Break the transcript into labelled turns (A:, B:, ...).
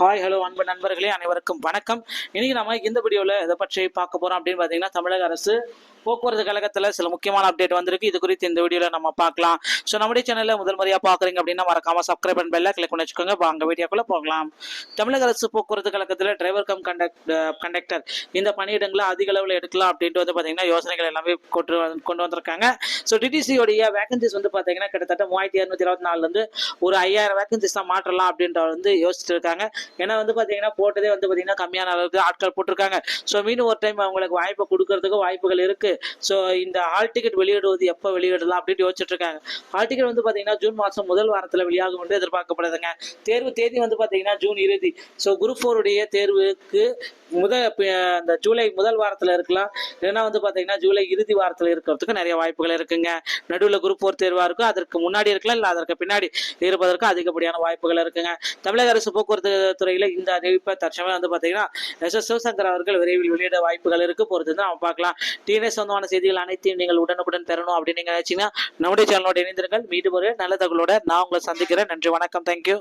A: Hi hello அன்பு நண்பர்களே அனைவருக்கும் வணக்கம். இன்னைக்கு நம்ம இந்த வீடியோவில் இதை பற்றி பார்க்க போகிறோம் அப்படின்னு பார்த்தீங்கன்னா தமிழக அரசு போக்குவரத்து கழகத்தில் சில முக்கியமான அப்டேட் வந்திருக்கு. இது குறித்து இந்த வீடியோவில் நம்ம பார்க்கலாம். ஸோ நம்முடைய சேனலில் முதல் முறையாக பார்க்குறீங்க அப்படின்னா மறக்காம சப்ஸ்கிரைப் பண்ண பெல்ல கிளிக் பண்ணி வச்சுக்கோங்க. வாங்க வீடியோக்குள்ளே போகலாம். தமிழக அரசு போக்குவரத்து கழகத்தில் டிரைவர் கம் கண்டக்ட் கண்டக்டர் இந்த பணியிடங்களை அதிக அளவில் எடுக்கலாம் அப்படின்ட்டு வந்து பார்த்தீங்கன்னா யோசனைகள் எல்லாமே கொண்டு வந்து- கொண்டு வந்திருக்காங்க. ஸோ டிடிசியோடைய வேகன்சிஸ் வந்து பார்த்தீங்கன்னா கிட்டத்தட்ட மூவாயிரத்தி இரநூத்தி இருபத்தி நாலுலேருந்து ஒரு ஐயாயிரம் வேகன்சிஸ் தான் மாற்றலாம் அப்படின்ற வந்து யோசிச்சுட்டு இருக்காங்க ஏன்னா வந்து பார்த்தீங்கன்னா போட்டதே வந்து பார்த்தீங்கன்னா கம்மியான அளவுக்கு ஆட்கள் போட்டிருக்காங்க. ஸோ மீண்டும் ஒரு டைம் அவங்களுக்கு வாய்ப்பை கொடுக்கறதுக்கு வாய்ப்புகள் இருக்குது ஸோ இந்த ஹால் டிக்கெட் வெளியிடுவது எப்போ வெளியிடலாம் அப்படின்னு யோசிச்சுட்டு இருக்காங்க ஹால் டிக்கெட் வந்து பார்த்தீங்கன்னா ஜூன் மாதம் முதல் வாரத்தில் வெளியாகும் என்று எதிர்பார்க்கப்படுதுங்க. தேர்வு தேதி வந்து பார்த்தீங்கன்னா ஜூன் இறுதி. ஸோ குரூப் ஃபோருடைய தேர்வுக்கு முத அந்த ஜூலை முதல் வாரத்தில் இருக்கலாம். இல்லைன்னா வந்து பார்த்தீங்கன்னா ஜூலை இறுதி வாரத்தில் இருக்கிறதுக்கு நிறைய வாய்ப்புகள் இருக்குங்க. நடுவில் குரூப் ஒரு தேர்வாக இருக்கும். அதற்கு முன்னாடி இருக்கலாம் இல்லை அதற்கு பின்னாடி இருப்பதற்கு அதிகப்படியான வாய்ப்புகள் இருக்குங்க. தமிழக அரசு போக்குவரத்து துறையில் இந்த அறிவிப்பை தற்சமயம் வந்து பார்த்தீங்கன்னா எஸ். எஸ். சிவசங்கர் அவர்கள் விரைவில் வெளியிட வாய்ப்புகள் இருக்கு. பொறுத்து தான் நம்ம பார்க்கலாம். டிஎன்எஸ் சொந்தமான செய்திகள் அனைத்தையும் நீங்கள் உடனுக்குடன் பெறணும் அப்படின்னு நீங்கள் நினைச்சீங்கன்னா நம்முடைய சேனலோட இணைந்திருங்கள். மீண்டும் ஒரு நல்ல தகவலோட நான் உங்களை சந்திக்கிறேன். நன்றி வணக்கம். தேங்க்யூ